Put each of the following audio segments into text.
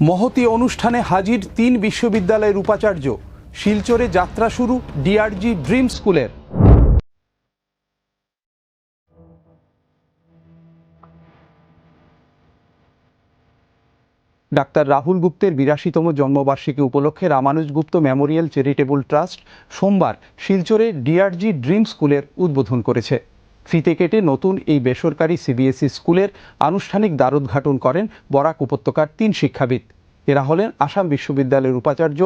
মহতি অনুষ্ঠানে হাজির তিন বিশ্ববিদ্যালয়ের উপাচার্য। শিলচরে যাত্রা শুরু ডিআরজি ড্রিম স্কুলের। ডাক্তার রাহুল গুপ্তের বিরাশিতম জন্মবার্ষিকী উপলক্ষে Ramanuj Gupta memorial charitable trust সোমবার শিলচরে ডিআরজি ড্রিম স্কুলের উদ্বোধন করেছে। ফিতে কেটে নতুন এই বেসরকারি সিবিএসই স্কুলের আনুষ্ঠানিক দ্বারোদ্ঘাটন করেন বরাক উপত্যকার তিন শিক্ষাবিদ। এরা হলেন আসাম বিশ্ববিদ্যালয়ের উপাচার্য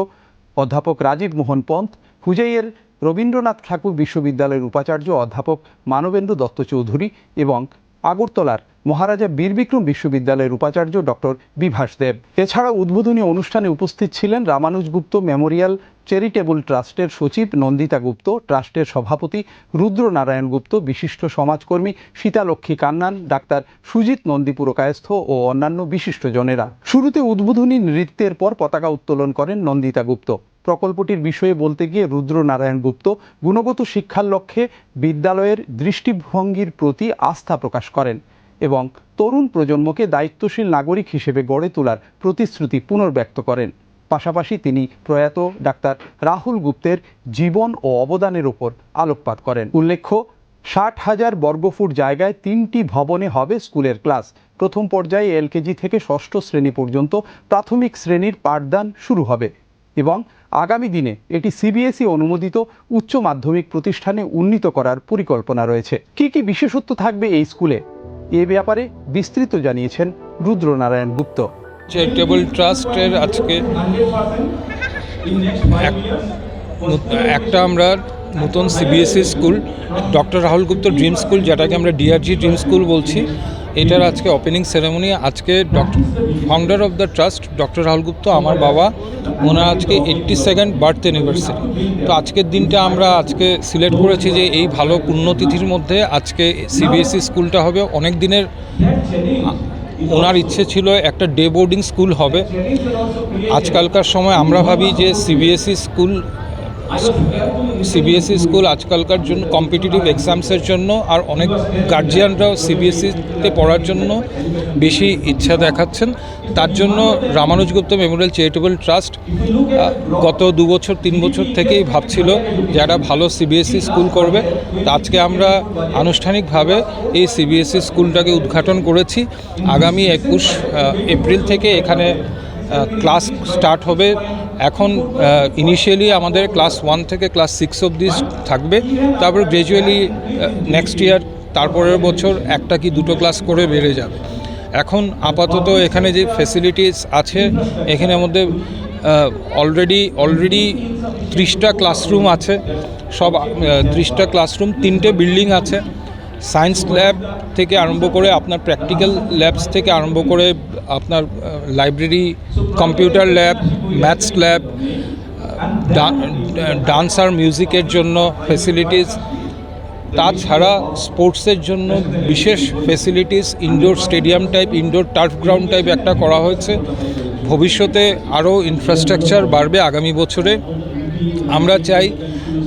অধ্যাপক রাজীব মোহন পন্থ, হুজাইয়ের রবীন্দ্রনাথ ঠাকুর বিশ্ববিদ্যালয়ের উপাচার্য অধ্যাপক মানবেন্দ্র দত্ত চৌধুরী এবং আগরতলার মহারাজা বীরবিক্রম বিশ্ববিদ্যালয়ের উপাচার্য ডক্টর বিভাস দেব। এছাড়া উদ্বোধনী অনুষ্ঠানে উপস্থিত ছিলেন রামানুজ গুপ্ত মেমোরিয়াল চ্যারিটেবল ট্রাস্টের সচিব নন্দিতা গুপ্ত, ট্রাস্টের সভাপতি রুদ্র নারায়ণ গুপ্ত, বিশিষ্ট সমাজকর্মী সীতালক্ষ্মী কান্নান, ডাক্তার সুজিত নন্দী পুরকায়স্থ ও অন্যান্য বিশিষ্টজনেরা শুরুতে উদ্বোধনী নৃত্যের পর পতাকা উত্তোলন করেন নন্দিতা গুপ্ত। প্রকল্পটির বিষয়ে বলতে গিয়ে রুদ্রনারায়ণ গুপ্ত গুণগত শিক্ষার লক্ষ্যে বিদ্যালয়ের দৃষ্টিভঙ্গির প্রতি আস্থা প্রকাশ করেন এবং তরুণ প্রজন্মকে দায়িত্বশীল নাগরিক হিসেবে গড়ে তোলার প্রতিশ্রুতি পুনর্ব্যক্ত করেন। পাশাপাশি তিনি প্রয়াত ডাক্তার রাহুল গুপ্তের জীবন ও অবদানের উপর আলোকপাত করেন। উল্লেখ্য, ষাট হাজার বর্গফুট জায়গায় তিনটি ভবনে হবে স্কুলের ক্লাস। প্রথম পর্যায়ে এলকেজি থেকে ষষ্ঠ শ্রেণি পর্যন্ত প্রাথমিক শ্রেণির পাঠদান শুরু হবে এবং আগামী দিনে এটি সিবিএসই অনুমোদিত উচ্চ মাধ্যমিক প্রতিষ্ঠানে উন্নীত করার পরিকল্পনা রয়েছে। কি কি বিশেষত্ব থাকবে এই স্কুলে? এ ব্যাপারে বিস্তৃত জানিয়েছেন রুদ্রনারায়ণ গুপ্ত। চ্যারিটেবল ট্রাস্টের আজকে এক- একটা আমরা নতুন CBSE school doctor Rahul Gupta dream school যেটাকে আমরা ডিআরজি ড্রিম স্কুল বলছি। এটার আজকে ওপেনিং সেরেমনি আজকে doctor founder of the trust doctor Rahul Gupta আমার বাবা, ওনার আজকে এইট্টি সেকেন্ড বার্থ অ্যানিভার্সারি তো আজকের দিনটা আমরা আজকে সিলেক্ট করেছি যে এই ভালো পুণ্যতিথির মধ্যে আজকে সিবিএসই স্কুলটা হবে। অনেক দিনের ওনার ইচ্ছে ছিল একটা ডে বোর্ডিং স্কুল হবে। আজকালকার সময় আমরা ভাবি যে সিবিএসই স্কুল সিবিএসই স্কুল আজকালকার জন্য কম্পিটিটিভ এক্সামসের জন্য আর অনেক গার্জিয়ানরাও সিবিএসইতে পড়ার জন্য বেশি ইচ্ছা দেখাচ্ছেন। তার জন্য Ramanuj Gupta memorial charitable trust গত দু বছর, তিন বছর থেকেই ভাবছিল যারা ভালো সিবিএসই স্কুল করবে। তা আজকে আমরা আনুষ্ঠানিকভাবে এই সিবিএসই স্কুলটাকে উদ্ঘাটন করেছি। আগামী একুশ এপ্রিল থেকে এখানে ক্লাস স্টার্ট হবে। এখন ইনিশিয়ালি আমাদের ক্লাস ওয়ান থেকে ক্লাস সিক্স অবধি থাকবে, তারপর গ্র্যাজুয়ালি নেক্সট ইয়ার তারপরের বছর একটা কি দুটো ক্লাস করে বেড়ে যাবে। এখন আপাতত এখানে যে ফেসিলিটিস আছে, এখানের মধ্যে অলরেডি অলরেডি ত্রিশটা ক্লাসরুম আছে। সব ত্রিশটা ক্লাসরুম তিনটে বিল্ডিং আছে। সায়েন্স ল্যাব থেকে আরম্ভ করে আপনার প্র্যাকটিক্যাল ল্যাবস থেকে আরম্ভ করে আপনার library, computer lab, maths lab dance আর মিউজিকের জন্য ফেসিলিটিস তাছাড়া স্পোর্টসের জন্য বিশেষ facilities indoor stadium type indoor turf ground type একটা করা হয়েছে। ভবিষ্যতে আরও ইনফ্রাস্ট্রাকচার বাড়বে আগামী বছরে। আমরা চাই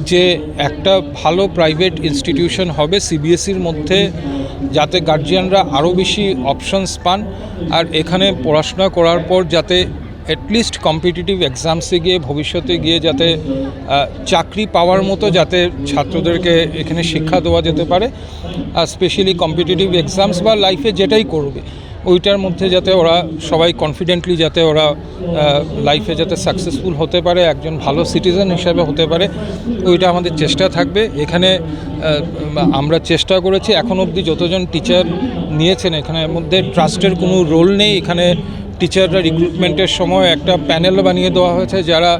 যে একটা ভালো প্রাইভেট ইনস্টিটিউশন হবে সিবিএসসির মধ্যে, যাতে গার্জিয়ানরা আরও বেশি অপশনস পান আর এখানে পড়াশোনা করার পর যাতে অ্যাটলিস্ট কম্পিটিটিভ এক্সামসে গিয়ে, ভবিষ্যতে গিয়ে যাতে চাকরি পাওয়ার মতো যাতে ছাত্রদেরকে এখানে শিক্ষা দেওয়া যেতে পারে, আর স্পেশালি কম্পিটিটিভ এক্সামস বা লাইফে যেটাই করবে। ওইটার মধ্যে যাতে ওরা সবাই কনফিডেন্টলি যাতে ওরা লাইফে যাতে সাকসেসফুল হতে পারে, একজন ভালো সিটিজেন হিসাবে হতে পারে, ওইটা আমাদের চেষ্টা থাকবে। এখানে আমরা চেষ্টা করেছি, এখন অবধি যতজন টিচার নিয়েছেন, এখানের মধ্যে ট্রাস্টের কোনো রোল নেই। এখানে টিচাররা রিক্রুটমেন্টের সময় একটা প্যানেল বানিয়ে দেওয়া হয়েছে, যারা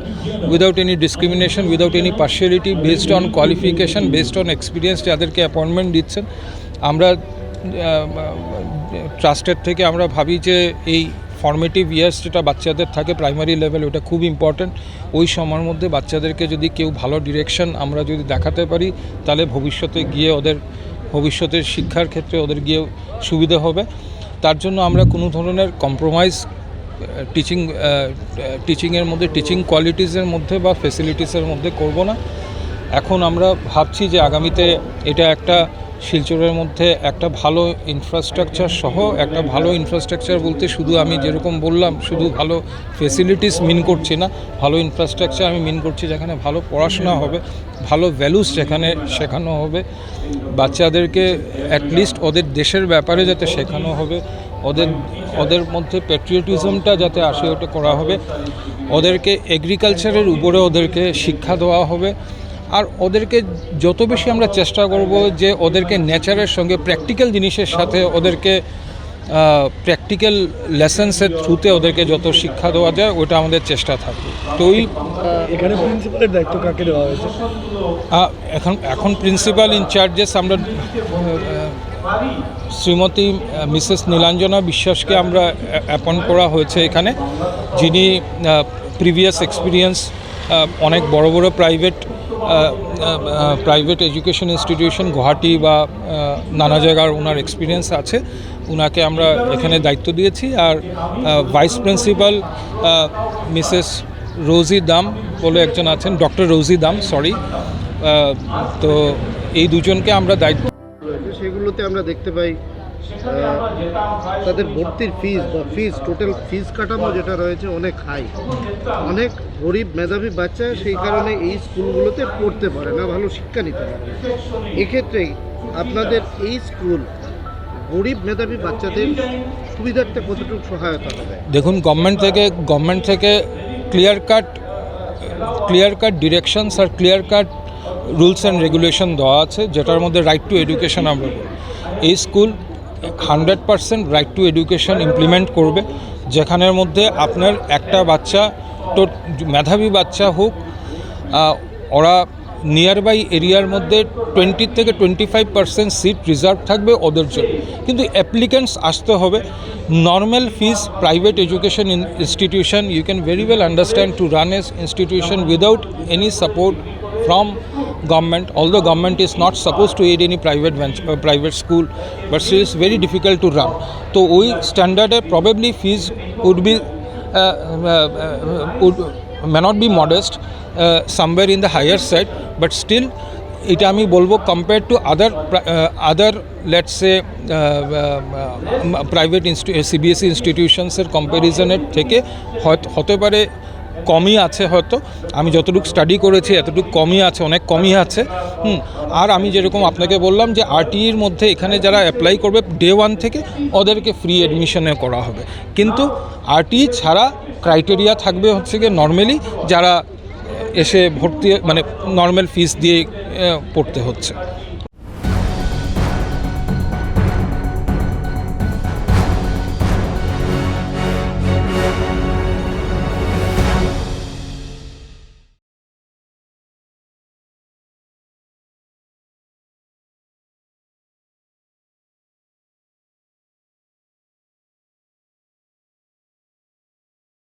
without any discrimination without any partiality based on qualification based on experience যাদেরকে অ্যাপয়েন্টমেন্ট দিচ্ছেন। আমরা ট্রাস্টের থেকে আমরা ভাবি যে এই ফর্মেটিভ ইয়ার্স যেটা বাচ্চাদের থাকে প্রাইমারি লেভেল ওটা খুব ইম্পর্ট্যান্ট ওই সময়ের মধ্যে বাচ্চাদেরকে যদি কেউ ভালো ডিরেকশন আমরা যদি দেখাতে পারি, তাহলে ভবিষ্যতে গিয়ে ওদের, ভবিষ্যতের শিক্ষার ক্ষেত্রে ওদের গিয়ে সুবিধা হবে। তার জন্য আমরা কোনো ধরনের কম্প্রোমাইজ টিচিং টিচিংয়ের মধ্যে টিচিং কোয়ালিটিসের মধ্যে বা ফেসিলিটিসের মধ্যে করব না। এখন আমরা ভাবছি যে আগামীতে এটা একটা শিলচরের মধ্যে একটা ভালো ইনফ্রাস্ট্রাকচার সহ একটা ভালো ইনফ্রাস্ট্রাকচার বলতে শুধু আমি যেরকম বললাম, শুধু ভালো ফেসিলিটিস মিন করছি না, ভালো ইনফ্রাস্ট্রাকচার আমি মিন করছি যেখানে ভালো পড়াশোনা হবে, ভালো ভ্যালুস যেখানে শেখানো হবে, বাচ্চাদেরকে অ্যাটলিস্ট ওদের দেশের ব্যাপারে যাতে শেখানো হবে, ওদের ওদের মধ্যে প্যাট্রিয়টিজমটা যাতে আসে ওটা করা হবে, ওদেরকে এগ্রিকালচারের উপরে ওদেরকে শিক্ষা দেওয়া হবে আর ওদেরকে যত বেশি আমরা চেষ্টা করব যে ওদেরকে নেচারের সঙ্গে প্র্যাকটিক্যাল জিনিসের সাথে ওদেরকে প্র্যাকটিক্যাল লেসেন্সের থ্রুতে ওদেরকে যত শিক্ষা দেওয়া যায় ওটা আমাদের চেষ্টা থাকবে তো ওই এখানে প্রিন্সিপালের দায়িত্ব কাকে দেওয়া হয়েছে? এখন এখন প্রিন্সিপাল ইনচার্জেস আমরা শ্রীমতী মিসেস নীলাঞ্জনা বিশ্বাসকে আমরা অ্যাপয়েন্ট করা হয়েছে এখানে। যিনি প্রিভিয়াস এক্সপিরিয়েন্স অনেক বড় বড় private private education institution Guwahati বা নানা জায়গার ওনার এক্সপিরিয়েন্স আছে। ওনাকে আমরা এখানে দায়িত্ব দিয়েছি আর vice principal Mrs Rosy Dam বলে একজন আছেন ডক্টর রোজি দাম সরি তো এই দুজনকে আমরা দায়িত্ব সেগুলোতে আমরা দেখতে পাই তাদের ভর্তির ফিস বা ফিস টোটাল ফিস কাঠামো যেটা রয়েছে অনেক হাই অনেক গরিব মেধাবী বাচ্চা সেই কারণে এই স্কুলগুলোতে পড়তে পারে না, ভালো শিক্ষা নিতে পারে। এক্ষেত্রে আপনাদের এই স্কুল গরিব মেধাবী বাচ্চাদের সুবিধার্থে কতটুকু সহায়তা হবে দেখুন গভর্নমেন্ট থেকে গভর্নমেন্ট থেকে clear cut clear cut directions R clear cut rules and regulation দেওয়া আছে, যেটার মধ্যে রাইট টু এডুকেশন আমরা এই school hundred percent right to education implement করবে। যেখানের মধ্যে আপনার একটা বাচ্চা তো মেধাবী বাচ্চা হোক ওরা নিয়ার বাই এরিয়ার মধ্যে টোয়েন্টি থেকে twenty five percent seat reserve থাকবে ওদের জন্য। কিন্তু অ্যাপ্লিকেন্টস আসতে হবে। Normal fees private education institution you can very well understand to run as institution without any support from government although government is not supposed to aid any private venture, uh, private school but still it's very difficult to run তো ওই স্ট্যান্ডার্ডে probably fees would be uh, uh, uh, would may not be modest uh, somewhere in the higher side but still এটা আমি বলব compare to other other let's say private insti CBSE ইনস্টিটিউশনসের কম্প্যারিজনের থেকে হতে পারে কমই আছে হয়তো। আমি যতটুকু স্টাডি করেছি, এতটুকু কমই আছে, অনেক কমই আছে। হুম, আর আমি যেরকম আপনাকে বললাম যে আরটিইর মধ্যে এখানে যারা অ্যাপ্লাই করবে ডে ওয়ান থেকে ওদেরকে ফ্রি অ্যাডমিশনে করা হবে। কিন্তু আরটিই ছাড়া ক্রাইটেরিয়া থাকবে হচ্ছে গিয়ে নর্মালি যারা এসে ভর্তি মানে নর্মাল ফিস দিয়ে পড়তে হচ্ছে।